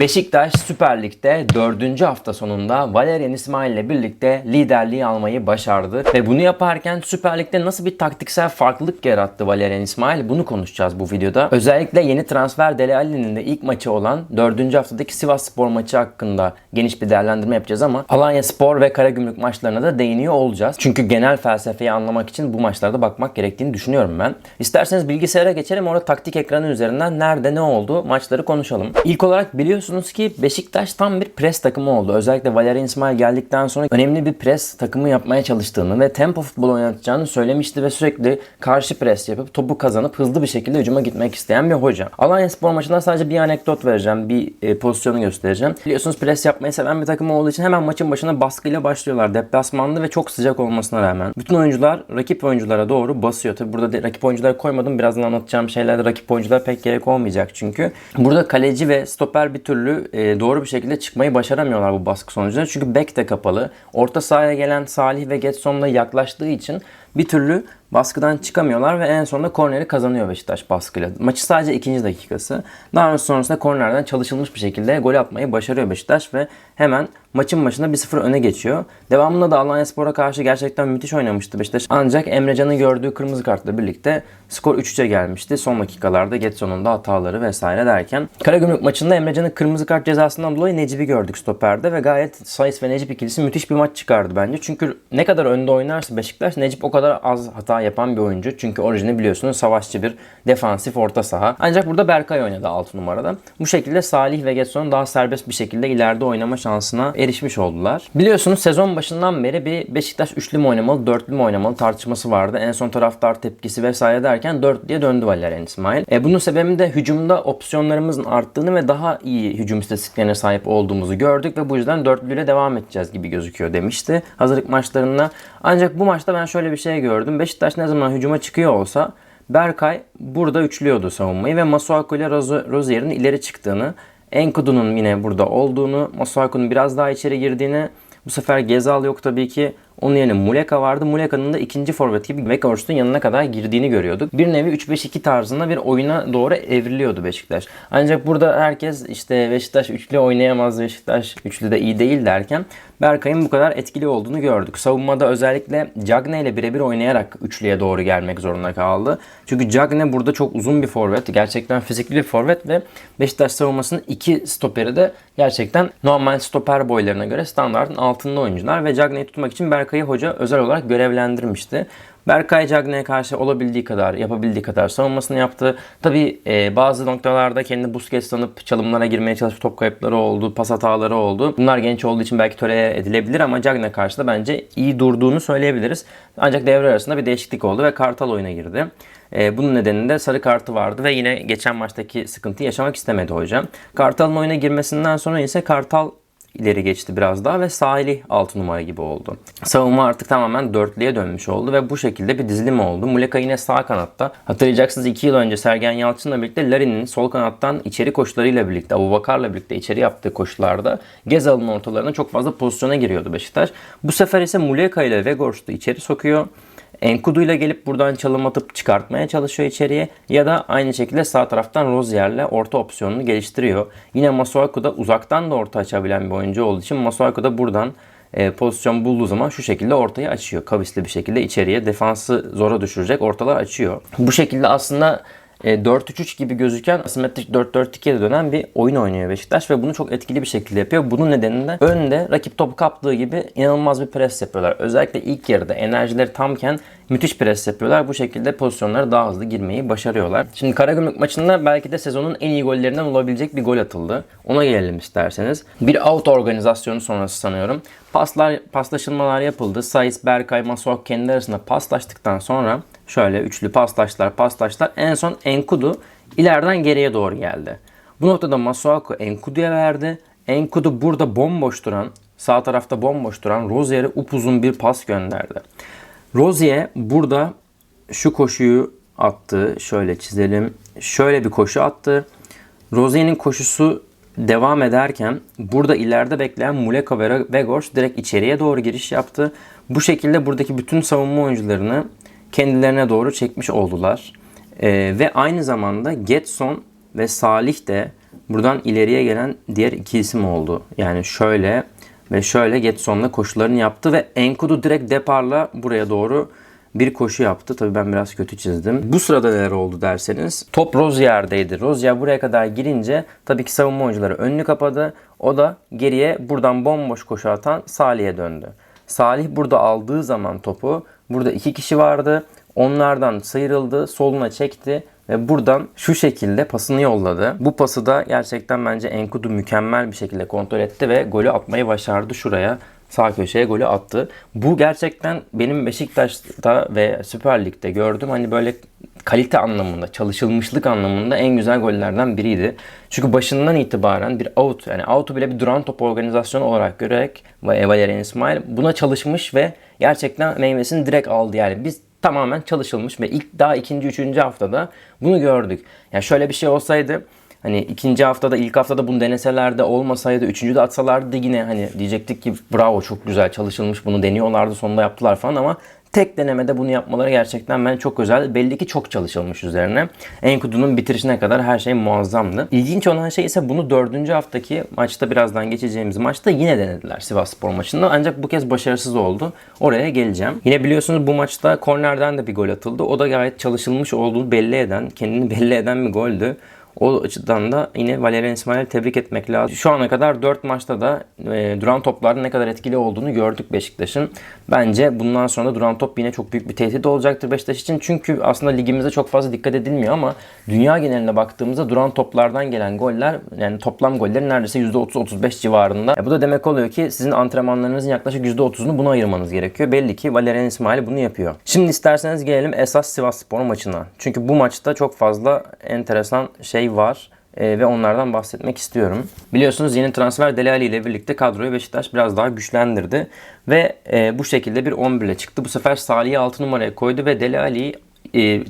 Beşiktaş Süper Lig'de 4. hafta sonunda Valerian İsmail ile birlikte liderliği almayı başardı. Ve bunu yaparken Süper Lig'de nasıl bir taktiksel farklılık yarattı Valerian İsmail bunu konuşacağız bu videoda. Özellikle yeni transfer Dele Alli'nin de ilk maçı olan 4. haftadaki Sivas Spor maçı hakkında geniş bir değerlendirme yapacağız ama Alanya Spor ve Karagümrük maçlarına da değiniyor olacağız. Çünkü genel felsefeyi anlamak için bu maçlarda bakmak gerektiğini düşünüyorum ben. İsterseniz bilgisayara geçelim orada taktik ekranı üzerinden nerede ne oldu maçları konuşalım. İlk olarak biliyorsunuz ki Beşiktaş tam bir pres takımı oldu. Özellikle Valerian İsmail geldikten sonra önemli bir pres takımı yapmaya çalıştığını ve tempo futbol oynatacağını söylemişti ve sürekli karşı pres yapıp topu kazanıp hızlı bir şekilde hücuma gitmek isteyen bir hoca. Alanya Spor maçından sadece bir anekdot vereceğim. Bir e, pozisyonu göstereceğim. Biliyorsunuz pres yapmayı seven bir takım olduğu için hemen maçın başına baskıyla başlıyorlar. Deplasmanda ve çok sıcak olmasına rağmen. Bütün oyuncular rakip oyunculara doğru basıyor. Tabi burada rakip oyuncuları koymadım. Birazdan anlatacağım şeylerde rakip oyuncular pek gerek olmayacak çünkü. Burada kaleci ve stoper bir türlü e, doğru bir şekilde çıkmayı başaramıyorlar bu baskı sonucunda. Çünkü bek de kapalı. Orta sahaya gelen Salih ve Getson'la yaklaştığı için bir türlü baskıdan çıkamıyorlar ve en sonunda korneri kazanıyor Beşiktaş baskıyla. Maçı sadece ikinci dakikası. Daha sonrasında kornerden çalışılmış bir şekilde gol atmayı başarıyor Beşiktaş ve hemen maçın başında 1-0 öne geçiyor. Devamında da Alanya Spor'a karşı gerçekten müthiş oynamıştı Beşiktaş. Ancak Emrecan'ın gördüğü kırmızı kartla birlikte skor 3-3'e gelmişti. Son dakikalarda Getson'un da hataları vesaire derken. Karagümrük maçında Emrecan'ın kırmızı kart cezasından dolayı Necip'i gördük stoperde ve gayet Sayıs ve Necip ikilisi müthiş bir maç çıkardı bence. Çünkü ne kadar önde oynarsa Beşiktaş Necip o kadar az hata yapan bir oyuncu. Çünkü orijini biliyorsunuz savaşçı bir defansif orta saha. Ancak burada Berkay oynadı 6 numarada. Bu şekilde Salih ve Getson daha serbest bir şekilde ileride oynama şansına erişmiş oldular. Biliyorsunuz sezon başından beri bir Beşiktaş üçlü mü oynamalı, dörtlü mü oynamalı tartışması vardı. En son taraftar tepkisi vesaire derken dörtlüye döndü Valerian İsmail. E, bunun sebebi de hücumda opsiyonlarımızın arttığını ve daha iyi hücum istatistiklerine sahip olduğumuzu gördük ve bu yüzden dörtlüyle devam edeceğiz gibi gözüküyor demişti hazırlık maçlarında. Ancak bu maçta ben şöyle bir şey gördüm. Beşiktaş ne zaman hücuma çıkıyor olsa Berkay burada üçlüyordu savunmayı ve Masuaku ile Rozier'in ileri çıktığını, Enkudu'nun yine burada olduğunu, Masuaku'nun biraz daha içeri girdiğini, bu sefer Gezal yok tabii ki. Onun yerine Muleka vardı. Muleka'nın da ikinci forvet gibi Weghorst'un yanına kadar girdiğini görüyorduk. Bir nevi 3-5-2 tarzında bir oyuna doğru evriliyordu Beşiktaş. Ancak burada herkes işte Beşiktaş üçlü oynayamaz, Beşiktaş üçlü de iyi değil derken Berkay'ın bu kadar etkili olduğunu gördük. Savunmada özellikle Cagne ile birebir oynayarak üçlüye doğru gelmek zorunda kaldı. Çünkü Cagne burada çok uzun bir forvet. Gerçekten fizikli bir forvet ve Beşiktaş savunmasının iki stoperi de gerçekten normal stoper boylarına göre standartın altında oyuncular ve Cagne'yi tutmak için Berkay'ı hoca özel olarak görevlendirmişti. Berkay Cagne'ye karşı olabildiği kadar, yapabildiği kadar savunmasını yaptı. Tabi e, bazı noktalarda kendi Busquets sanıp çalımlara girmeye çalışıp top kayıpları oldu, pas hataları oldu. Bunlar genç olduğu için belki tolere edilebilir ama Cagne karşı da bence iyi durduğunu söyleyebiliriz. Ancak devre arasında bir değişiklik oldu ve Kartal oyuna girdi. E, bunun nedeninde sarı kartı vardı ve yine geçen maçtaki sıkıntı yaşamak istemedi hocam. Kartal'ın oyuna girmesinden sonra ise Kartal ileri geçti biraz daha ve Salih 6 numara gibi oldu. Savunma artık tamamen dörtlüye dönmüş oldu ve bu şekilde bir dizilim oldu. Muleka yine sağ kanatta. Hatırlayacaksınız 2 yıl önce Sergen Yalçın'la birlikte Larin'in sol kanattan içeri koşularıyla birlikte, Abubakar'la birlikte içeri yaptığı koşularda Gezal'ın ortalarına çok fazla pozisyona giriyordu Beşiktaş. Bu sefer ise Muleka ile Weghorst'u içeri sokuyor. Enkudu ile gelip buradan çalım atıp çıkartmaya çalışıyor içeriye ya da aynı şekilde sağ taraftan Rozier'le orta opsiyonunu geliştiriyor. Yine Masuaku da uzaktan da orta açabilen bir oyuncu olduğu için Masuaku da buradan e, pozisyon bulduğu zaman şu şekilde ortayı açıyor. Kavisli bir şekilde içeriye defansı zora düşürecek ortalar açıyor. Bu şekilde aslında 4-3-3 gibi gözüken asimetrik 4-4-2'ye dönen bir oyun oynuyor Beşiktaş ve bunu çok etkili bir şekilde yapıyor. Bunun nedeniyle önde rakip topu kaptığı gibi inanılmaz bir pres yapıyorlar. Özellikle ilk yarıda enerjileri tamken müthiş pres yapıyorlar. Bu şekilde pozisyonlara daha hızlı girmeyi başarıyorlar. Şimdi Karagümrük maçında belki de sezonun en iyi gollerinden olabilecek bir gol atıldı. Ona gelelim isterseniz. Bir out organizasyonu sonrası sanıyorum. Paslar, paslaşılmalar yapıldı. Saiz, Berkay, Masuak kendi arasında paslaştıktan sonra şöyle üçlü paslaşlar, paslaşlar. En son Enkudu ileriden geriye doğru geldi. Bu noktada Masuaku Enkudu'ya verdi. Enkudu burada bomboş duran, sağ tarafta bomboş duran Rozier'e upuzun bir pas gönderdi. Rozier burada şu koşuyu attı. Şöyle çizelim. Şöyle bir koşu attı. Rozier'in koşusu devam ederken burada ileride bekleyen Muleka ve Vegors direkt içeriye doğru giriş yaptı. Bu şekilde buradaki bütün savunma oyuncularını kendilerine doğru çekmiş oldular. Ee, ve aynı zamanda Getson ve Salih de buradan ileriye gelen diğer iki isim oldu. Yani şöyle ve şöyle Getson'la koşularını yaptı ve Enkudu direkt deparla buraya doğru bir koşu yaptı. Tabii ben biraz kötü çizdim. Bu sırada neler oldu derseniz top Rozier'deydi. Rozier buraya kadar girince tabii ki savunma oyuncuları önünü kapadı. O da geriye buradan bomboş koşu atan Salih'e döndü. Salih burada aldığı zaman topu burada iki kişi vardı. Onlardan sıyrıldı, soluna çekti ve buradan şu şekilde pasını yolladı. Bu pası da gerçekten bence Enkudu mükemmel bir şekilde kontrol etti ve golü atmayı başardı şuraya sağ köşeye golü attı. Bu gerçekten benim Beşiktaş'ta ve Süper Lig'de gördüğüm hani böyle kalite anlamında, çalışılmışlık anlamında en güzel gollerden biriydi. Çünkü başından itibaren bir out yani out'u bile bir duran top organizasyonu olarak görerek Valerian İsmail buna çalışmış ve gerçekten meyvesini direkt aldı. Yani biz tamamen çalışılmış ve ilk daha ikinci, üçüncü haftada bunu gördük. Yani şöyle bir şey olsaydı Hani ikinci haftada, ilk haftada bunu deneselerdi olmasaydı, üçüncü de atsalardı yine hani diyecektik ki bravo çok güzel çalışılmış bunu deniyorlardı sonunda yaptılar falan ama tek denemede bunu yapmaları gerçekten ben çok özel. Belli ki çok çalışılmış üzerine. Enkudu'nun bitirişine kadar her şey muazzamdı. İlginç olan şey ise bunu dördüncü haftaki maçta birazdan geçeceğimiz maçta yine denediler Sivas Spor maçında. Ancak bu kez başarısız oldu. Oraya geleceğim. Yine biliyorsunuz bu maçta kornerden de bir gol atıldı. O da gayet çalışılmış olduğunu belli eden, kendini belli eden bir goldü. O açıdan da yine Valerian İsmail'i tebrik etmek lazım. Şu ana kadar 4 maçta da e, duran topların ne kadar etkili olduğunu gördük Beşiktaş'ın. Bence bundan sonra da duran top yine çok büyük bir tehdit olacaktır Beşiktaş için. Çünkü aslında ligimizde çok fazla dikkat edilmiyor ama dünya geneline baktığımızda duran toplardan gelen goller yani toplam gollerin neredeyse %30-35 civarında. E, bu da demek oluyor ki sizin antrenmanlarınızın yaklaşık %30'unu buna ayırmanız gerekiyor. Belli ki Valerian İsmail bunu yapıyor. Şimdi isterseniz gelelim esas Sivas Spor maçına. Çünkü bu maçta çok fazla enteresan şey var e, ve onlardan bahsetmek istiyorum. Biliyorsunuz yeni transfer Delali ile birlikte kadroyu Beşiktaş biraz daha güçlendirdi ve e, bu şekilde bir 11 ile çıktı. Bu sefer Salih'i 6 numaraya koydu ve Delali'yi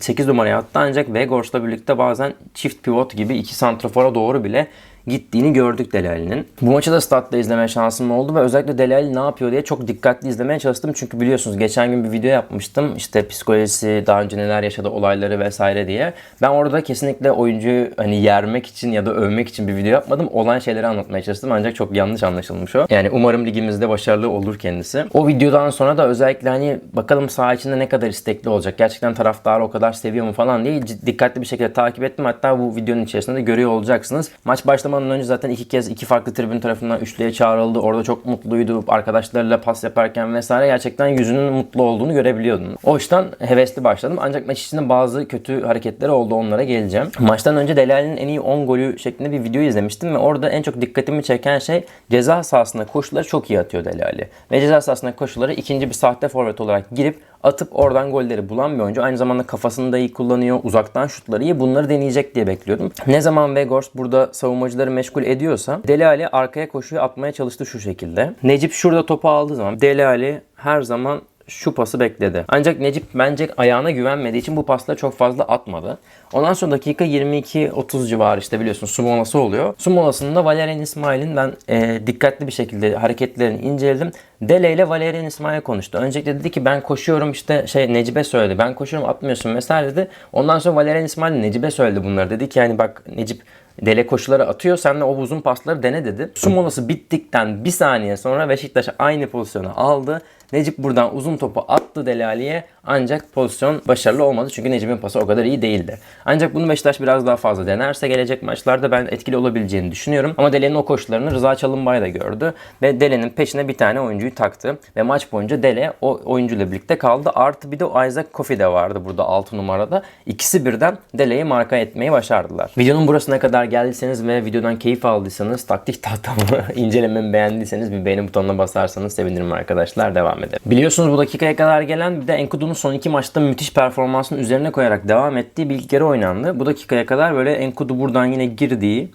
8 numaraya attı ancak Vegors'la birlikte bazen çift pivot gibi iki santrafora doğru bile gittiğini gördük Delali'nin. Bu maçı da statta izleme şansım oldu ve özellikle Delali ne yapıyor diye çok dikkatli izlemeye çalıştım. Çünkü biliyorsunuz geçen gün bir video yapmıştım. İşte psikolojisi, daha önce neler yaşadı olayları vesaire diye. Ben orada kesinlikle oyuncuyu hani yermek için ya da övmek için bir video yapmadım. Olan şeyleri anlatmaya çalıştım ancak çok yanlış anlaşılmış o. Yani umarım ligimizde başarılı olur kendisi. O videodan sonra da özellikle hani bakalım saha içinde ne kadar istekli olacak. Gerçekten taraftar o kadar seviyor mu falan diye dikkatli bir şekilde takip ettim. Hatta bu videonun içerisinde de görüyor olacaksınız. Maç başlamadan başlamadan önce zaten iki kez iki farklı tribün tarafından üçlüye çağrıldı. Orada çok mutluydu. Arkadaşlarıyla pas yaparken vesaire gerçekten yüzünün mutlu olduğunu görebiliyordun. O yüzden hevesli başladım. Ancak maç içinde bazı kötü hareketleri oldu. Onlara geleceğim. Maçtan önce Delali'nin en iyi 10 golü şeklinde bir video izlemiştim ve orada en çok dikkatimi çeken şey ceza sahasında koşuları çok iyi atıyor Delali. Ve ceza sahasında koşuları ikinci bir sahte forvet olarak girip atıp oradan golleri bulan bir oyuncu. Aynı zamanda kafasını da iyi kullanıyor. Uzaktan şutları iyi. Bunları deneyecek diye bekliyordum. Ne zaman Vegors burada savunmacıları meşgul ediyorsa Deli Ali arkaya koşuyu atmaya çalıştı şu şekilde. Necip şurada topu aldığı zaman Deli Ali her zaman şu pası bekledi. Ancak Necip bence ayağına güvenmediği için bu pasları çok fazla atmadı. Ondan sonra dakika 22-30 civarı işte biliyorsun su molası oluyor. Su molasında Valerian İsmail'in ben e, dikkatli bir şekilde hareketlerini inceledim. Dele ile Valerian İsmail konuştu. Öncelikle dedi ki ben koşuyorum işte şey Necip'e söyledi. Ben koşuyorum atmıyorsun vesaire dedi. Ondan sonra Valerian İsmail Necip'e söyledi bunları. Dedi ki yani bak Necip dele koşuları atıyor. Sen de o uzun pasları dene dedi. Su molası bittikten bir saniye sonra Beşiktaş aynı pozisyonu aldı. Necip buradan uzun topu attı Delali'ye ancak pozisyon başarılı olmadı çünkü Necip'in pası o kadar iyi değildi. Ancak bunu Beşiktaş biraz daha fazla denerse gelecek maçlarda ben etkili olabileceğini düşünüyorum. Ama Dele'nin o koşularını Rıza Çalınbay da gördü ve Dele'nin peşine bir tane oyuncuyu taktı ve maç boyunca Dele o oyuncuyla birlikte kaldı. Artı bir de Isaac Kofi de vardı burada 6 numarada. İkisi birden Dele'yi marka etmeyi başardılar. Videonun burasına kadar geldiyseniz ve videodan keyif aldıysanız taktik tahtamı incelememi beğendiyseniz bir beğeni butonuna basarsanız sevinirim arkadaşlar. Devam edelim. Biliyorsunuz bu dakikaya kadar gelen bir de Enkudu'nun son iki maçta müthiş performansını üzerine koyarak devam ettiği bir kere oynandı. Bu dakikaya kadar böyle Enkudu buradan yine girdiği,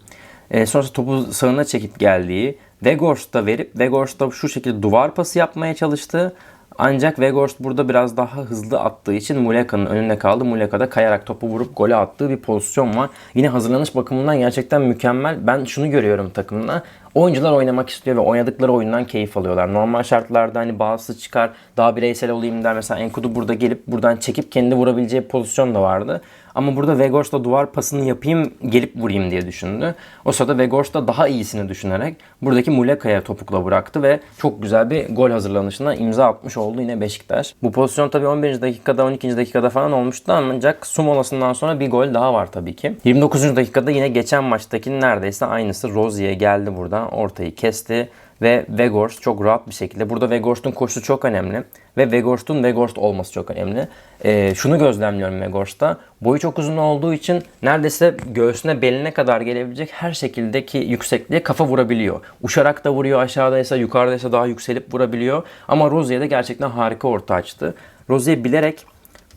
e, sonrasında topu sağına çekip geldiği, Vegors'ta verip Vegors'ta şu şekilde duvar pası yapmaya çalıştı. Ancak Weghorst burada biraz daha hızlı attığı için Muleka'nın önünde kaldı. Muleka da kayarak topu vurup gole attığı bir pozisyon var. Yine hazırlanış bakımından gerçekten mükemmel. Ben şunu görüyorum takımda. Oyuncular oynamak istiyor ve oynadıkları oyundan keyif alıyorlar. Normal şartlarda hani bazısı çıkar daha bireysel olayım der. Mesela Enkudu burada gelip buradan çekip kendi vurabileceği pozisyon da vardı. Ama burada Vegors'la duvar pasını yapayım gelip vurayım diye düşündü. O sırada Vegors da daha iyisini düşünerek buradaki Muleka'ya topukla bıraktı ve çok güzel bir gol hazırlanışına imza atmış oldu yine Beşiktaş. Bu pozisyon tabii 11. dakikada 12. dakikada falan olmuştu ancak su molasından sonra bir gol daha var tabii ki. 29. dakikada yine geçen maçtakinin neredeyse aynısı Rozier geldi buradan ortayı kesti ve Vegors çok rahat bir şekilde. Burada Vegors'un koşusu çok önemli. Ve Vegors'un Vegors olması çok önemli. Ee, şunu gözlemliyorum Vegors'ta. Boyu çok uzun olduğu için neredeyse göğsüne beline kadar gelebilecek her şekildeki yüksekliğe kafa vurabiliyor. Uçarak da vuruyor aşağıdaysa yukarıdaysa daha yükselip vurabiliyor. Ama Rozier de gerçekten harika orta açtı. Rozier bilerek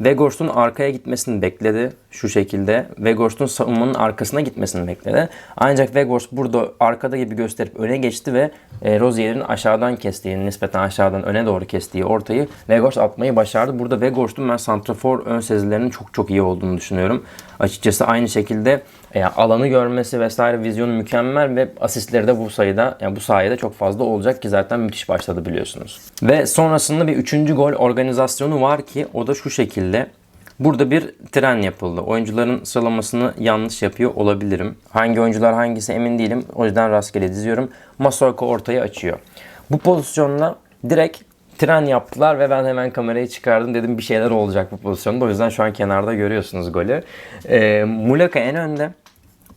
Vegors'un arkaya gitmesini bekledi şu şekilde. Vegors'un savunmanın arkasına gitmesini bekledi. Ancak Vegors burada arkada gibi gösterip öne geçti ve e, Rozier'in aşağıdan kestiği, nispeten aşağıdan öne doğru kestiği ortayı Vegors atmayı başardı. Burada Vegors'un ben santrafor ön sezilerinin çok çok iyi olduğunu düşünüyorum. Açıkçası aynı şekilde e, alanı görmesi vesaire vizyonu mükemmel ve asistleri de bu sayıda yani bu sayede çok fazla olacak ki zaten müthiş başladı biliyorsunuz. Ve sonrasında bir üçüncü gol organizasyonu var ki o da şu şekilde. Burada bir tren yapıldı. Oyuncuların sıralamasını yanlış yapıyor olabilirim. Hangi oyuncular hangisi emin değilim. O yüzden rastgele diziyorum. Masuako ortaya açıyor. Bu pozisyonla direkt tren yaptılar ve ben hemen kamerayı çıkardım. Dedim bir şeyler olacak bu pozisyonda. O yüzden şu an kenarda görüyorsunuz golü. Ee, Muleka en önde.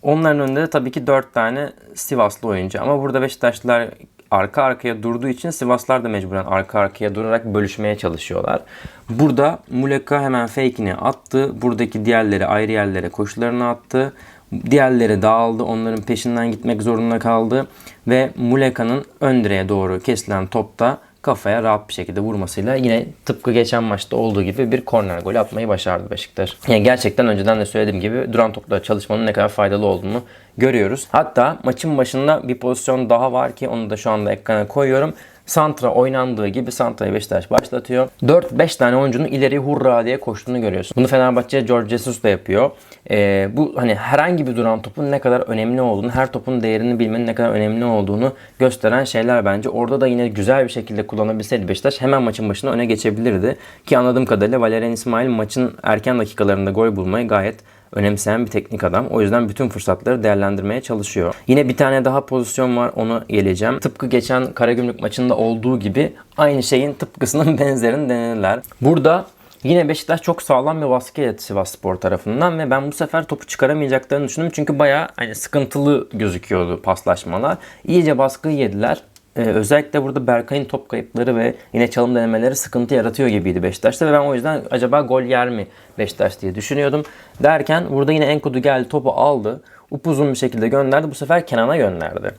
Onların önünde de tabii ki 4 tane Sivaslı oyuncu. Ama burada Beşiktaşlılar arka arkaya durduğu için Sivaslar da mecburen arka arkaya durarak bölüşmeye çalışıyorlar. Burada Muleka hemen fake'ini attı. Buradaki diğerleri ayrı yerlere koşularını attı. Diğerleri dağıldı. Onların peşinden gitmek zorunda kaldı. Ve Muleka'nın ön doğru kesilen topta kafaya rahat bir şekilde vurmasıyla yine tıpkı geçen maçta olduğu gibi bir korner golü atmayı başardı Beşiktaş. Yani gerçekten önceden de söylediğim gibi duran topla çalışmanın ne kadar faydalı olduğunu görüyoruz. Hatta maçın başında bir pozisyon daha var ki onu da şu anda ekrana koyuyorum. Santra oynandığı gibi Santra'yı Beşiktaş başlatıyor. 4-5 tane oyuncunun ileri hurra diye koştuğunu görüyorsun. Bunu Fenerbahçe George Jesus da yapıyor. Ee, bu hani herhangi bir duran topun ne kadar önemli olduğunu, her topun değerini bilmenin ne kadar önemli olduğunu gösteren şeyler bence. Orada da yine güzel bir şekilde kullanabilseydi Beşiktaş hemen maçın başına öne geçebilirdi. Ki anladığım kadarıyla Valerian İsmail maçın erken dakikalarında gol bulmayı gayet önemseyen bir teknik adam. O yüzden bütün fırsatları değerlendirmeye çalışıyor. Yine bir tane daha pozisyon var onu geleceğim. Tıpkı geçen Karagümrük maçında olduğu gibi aynı şeyin tıpkısının benzerini denediler. Burada Yine Beşiktaş çok sağlam bir baskı etti Sivas Spor tarafından ve ben bu sefer topu çıkaramayacaklarını düşündüm. Çünkü bayağı hani sıkıntılı gözüküyordu paslaşmalar. İyice baskıyı yediler. Ee, özellikle burada Berkay'ın top kayıpları ve yine çalım denemeleri sıkıntı yaratıyor gibiydi Beşiktaş'ta ve ben o yüzden acaba gol yer mi Beşiktaş diye düşünüyordum. Derken burada yine Enkudu geldi topu aldı. Upuzun bir şekilde gönderdi. Bu sefer Kenan'a gönderdi.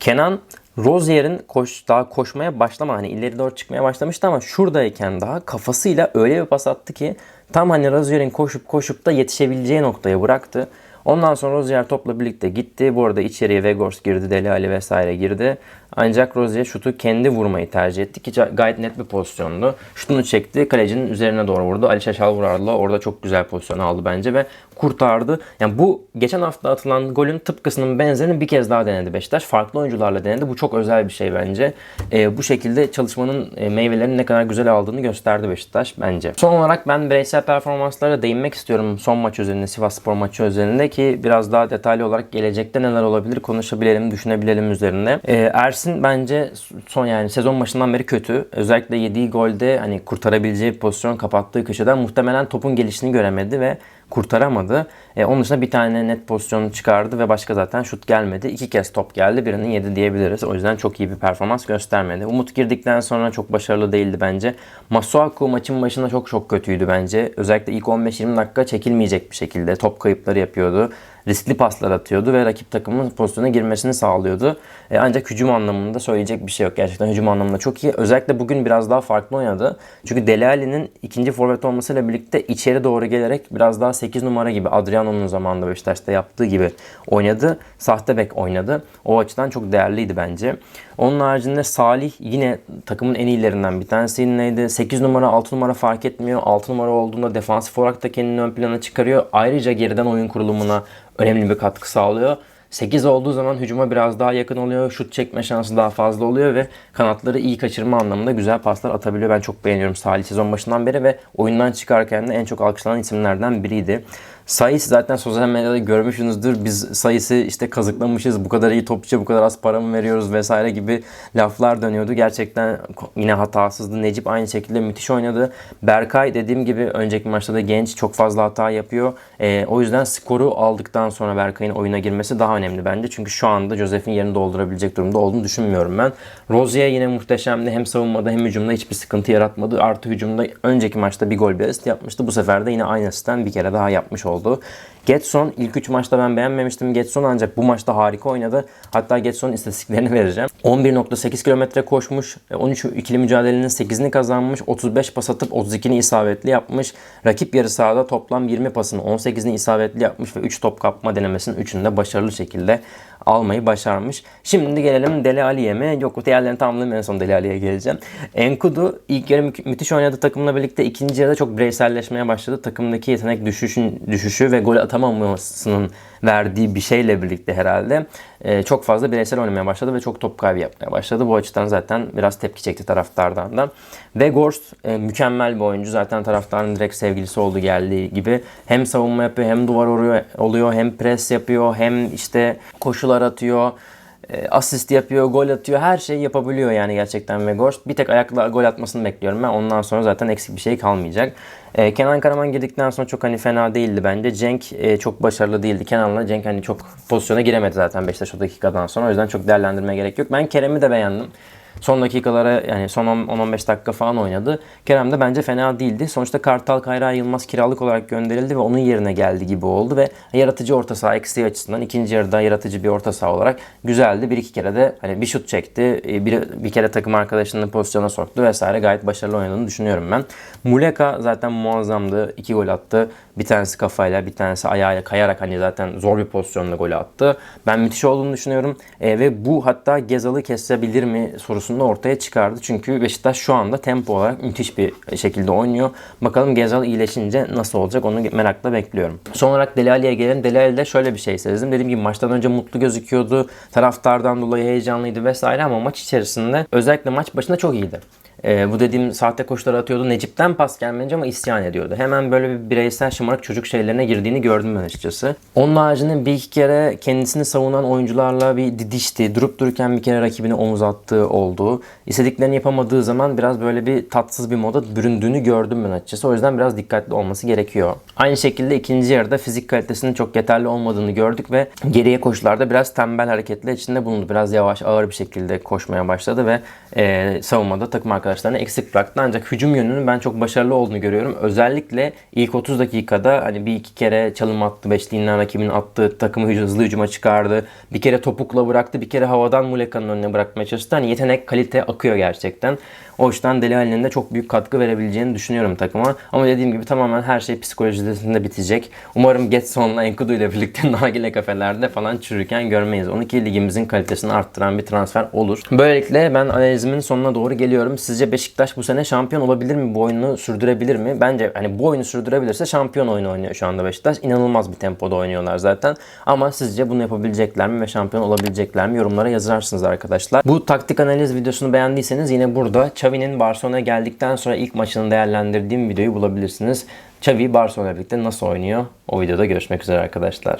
Kenan Rozier'in koş, daha koşmaya başlama hani ileri doğru çıkmaya başlamıştı ama şuradayken daha kafasıyla öyle bir pas attı ki tam hani Rozier'in koşup koşup da yetişebileceği noktaya bıraktı. Ondan sonra Rozier topla birlikte gitti. Bu arada içeriye Vegors girdi, Deli Ali vesaire girdi. Ancak Rozier şutu kendi vurmayı tercih etti ki gayet net bir pozisyondu. Şutunu çekti, kalecinin üzerine doğru vurdu. Ali Şaşal vurarla orada çok güzel pozisyon aldı bence ve kurtardı. Yani bu geçen hafta atılan golün tıpkısının benzerini bir kez daha denedi Beşiktaş. Farklı oyuncularla denedi. Bu çok özel bir şey bence. E, bu şekilde çalışmanın e, meyvelerini ne kadar güzel aldığını gösterdi Beşiktaş bence. Son olarak ben bireysel performanslara değinmek istiyorum son maç üzerinde, Sivas Spor maçı üzerinde ki biraz daha detaylı olarak gelecekte neler olabilir konuşabilelim, düşünebilelim üzerinde. E, Ersin bence son yani sezon başından beri kötü. Özellikle yediği golde hani kurtarabileceği pozisyon kapattığı köşeden muhtemelen topun gelişini göremedi ve kurtaramadı. E, onun dışında bir tane net pozisyonu çıkardı ve başka zaten şut gelmedi. İki kez top geldi. Birini yedi diyebiliriz. O yüzden çok iyi bir performans göstermedi. Umut girdikten sonra çok başarılı değildi bence. Masuaku maçın başında çok çok kötüydü bence. Özellikle ilk 15-20 dakika çekilmeyecek bir şekilde top kayıpları yapıyordu riskli paslar atıyordu ve rakip takımın pozisyona girmesini sağlıyordu. E, ancak hücum anlamında söyleyecek bir şey yok. Gerçekten hücum anlamında çok iyi. Özellikle bugün biraz daha farklı oynadı. Çünkü Dele Alli'nin ikinci forvet olmasıyla birlikte içeri doğru gelerek biraz daha 8 numara gibi Adriano'nun zamanında Beşiktaş'ta yaptığı gibi oynadı. Sahte bek oynadı. O açıdan çok değerliydi bence. Onun haricinde Salih yine takımın en iyilerinden bir tanesi neydi? 8 numara 6 numara fark etmiyor. 6 numara olduğunda defansif olarak da kendini ön plana çıkarıyor. Ayrıca geriden oyun kurulumuna önemli bir katkı sağlıyor. 8 olduğu zaman hücuma biraz daha yakın oluyor. Şut çekme şansı daha fazla oluyor ve kanatları iyi kaçırma anlamında güzel paslar atabiliyor. Ben çok beğeniyorum Salih sezon başından beri ve oyundan çıkarken de en çok alkışlanan isimlerden biriydi. Sayıs zaten sosyal medyada görmüşsünüzdür. Biz sayısı işte kazıklamışız. Bu kadar iyi topçuya bu kadar az para mı veriyoruz vesaire gibi laflar dönüyordu. Gerçekten yine hatasızdı. Necip aynı şekilde müthiş oynadı. Berkay dediğim gibi önceki maçta da genç çok fazla hata yapıyor. Ee, o yüzden skoru aldıktan sonra Berkay'ın oyuna girmesi daha önemli bence. Çünkü şu anda Josef'in yerini doldurabilecek durumda olduğunu düşünmüyorum ben. Rozier yine muhteşemdi. Hem savunmada hem hücumda hiçbir sıkıntı yaratmadı. Artı hücumda önceki maçta bir gol bir asist yapmıştı. Bu sefer de yine aynı asistten bir kere daha yapmış oldu. Getson ilk 3 maçta ben beğenmemiştim. Getson ancak bu maçta harika oynadı. Hatta Getson'un istatistiklerini vereceğim. 11.8 kilometre koşmuş. 13 ikili mücadelenin 8'ini kazanmış. 35 pas atıp 32'ni isabetli yapmış. Rakip yarı sahada toplam 20 pasın 18'ini isabetli yapmış ve 3 top kapma denemesinin 3'ünü de başarılı şekilde almayı başarmış. Şimdi gelelim Deli Ali'ye mi? Yok diğerlerini tamamlayayım en son Deli Ali'ye geleceğim. Enkudu ilk yarı mü- müthiş oynadı takımla birlikte. ikinci yarıda çok bireyselleşmeye başladı. Takımdaki yetenek düşüşün, düşüşü ve gol atamamasının verdiği bir şeyle birlikte herhalde e, çok fazla bireysel oynamaya başladı ve çok top kaybı yapmaya başladı. Bu açıdan zaten biraz tepki çekti taraftardan da. Ve Gorst e, mükemmel bir oyuncu. Zaten taraftarın direkt sevgilisi oldu geldiği gibi. Hem savunma yapıyor hem duvar oluyor, oluyor hem pres yapıyor hem işte koşular atıyor. E, asist yapıyor, gol atıyor. Her şeyi yapabiliyor yani gerçekten Weghorst. Bir tek ayakla gol atmasını bekliyorum ben. Ondan sonra zaten eksik bir şey kalmayacak. E, Kenan Karaman girdikten sonra çok hani fena değildi bence. Cenk e, çok başarılı değildi. Kenan'la Cenk hani çok pozisyona giremedi zaten Beşiktaş o dakikadan sonra. O yüzden çok değerlendirmeye gerek yok. Ben Kerem'i de beğendim. Son dakikalara yani son 10-15 dakika falan oynadı. Kerem de bence fena değildi. Sonuçta Kartal Kayra Yılmaz kiralık olarak gönderildi ve onun yerine geldi gibi oldu ve yaratıcı orta saha eksiği açısından ikinci yarıda yaratıcı bir orta saha olarak güzeldi. Bir iki kere de hani bir şut çekti. Bir, bir kere takım arkadaşını pozisyona soktu vesaire. Gayet başarılı oynadığını düşünüyorum ben. Muleka zaten muazzamdı. iki gol attı. Bir tanesi kafayla, bir tanesi ayağıyla kayarak hani zaten zor bir pozisyonda golü attı. Ben müthiş olduğunu düşünüyorum. E, ve bu hatta Gezal'ı kesebilir mi sorusunu da ortaya çıkardı. Çünkü Beşiktaş şu anda tempo olarak müthiş bir şekilde oynuyor. Bakalım Gezal iyileşince nasıl olacak onu merakla bekliyorum. Son olarak Deli Ali'ye gelelim. Deli Ali'de şöyle bir şey sezdim. Dediğim gibi maçtan önce mutlu gözüküyordu. Taraftardan dolayı heyecanlıydı vesaire ama maç içerisinde özellikle maç başında çok iyiydi. Ee, bu dediğim sahte koşuları atıyordu. Necip'ten pas gelmeyince ama isyan ediyordu. Hemen böyle bir bireysel şımarık çocuk şeylerine girdiğini gördüm ben açıkçası. Onun haricinde bir iki kere kendisini savunan oyuncularla bir didişti. Durup dururken bir kere rakibine omuz attığı oldu. İstediklerini yapamadığı zaman biraz böyle bir tatsız bir moda büründüğünü gördüm ben açıkçası. O yüzden biraz dikkatli olması gerekiyor. Aynı şekilde ikinci yarıda fizik kalitesinin çok yeterli olmadığını gördük ve geriye koşularda biraz tembel hareketler içinde bulundu. Biraz yavaş ağır bir şekilde koşmaya başladı ve e, savunmada takım arkadaşlarını eksik bıraktı. Ancak hücum yönünün ben çok başarılı olduğunu görüyorum. Özellikle ilk 30 dakikada hani bir iki kere çalım attı. Beşliğinden rakibinin attığı takımı hızlı hücuma çıkardı. Bir kere topukla bıraktı. Bir kere havadan Muleka'nın önüne bırakmaya çalıştı. Hani yetenek, kalite akıyor gerçekten. O yüzden Deli Ali'nin de çok büyük katkı verebileceğini düşünüyorum takıma. Ama dediğim gibi tamamen her şey psikolojisinde bitecek. Umarım Getson'la Enkudu ile birlikte nargile kafelerde falan çürürken görmeyiz. 12 ligimizin kalitesini arttıran bir transfer olur. Böylelikle ben analizimin sonuna doğru geliyorum. Sizce Beşiktaş bu sene şampiyon olabilir mi? Bu oyunu sürdürebilir mi? Bence hani bu oyunu sürdürebilirse şampiyon oyunu oynuyor şu anda Beşiktaş. İnanılmaz bir tempoda oynuyorlar zaten. Ama sizce bunu yapabilecekler mi ve şampiyon olabilecekler mi? Yorumlara yazarsınız arkadaşlar. Bu taktik analiz videosunu beğendiyseniz yine burada Xavi'nin Barcelona'ya geldikten sonra ilk maçını değerlendirdiğim videoyu bulabilirsiniz. Xavi Barcelona'ya birlikte nasıl oynuyor? O videoda görüşmek üzere arkadaşlar.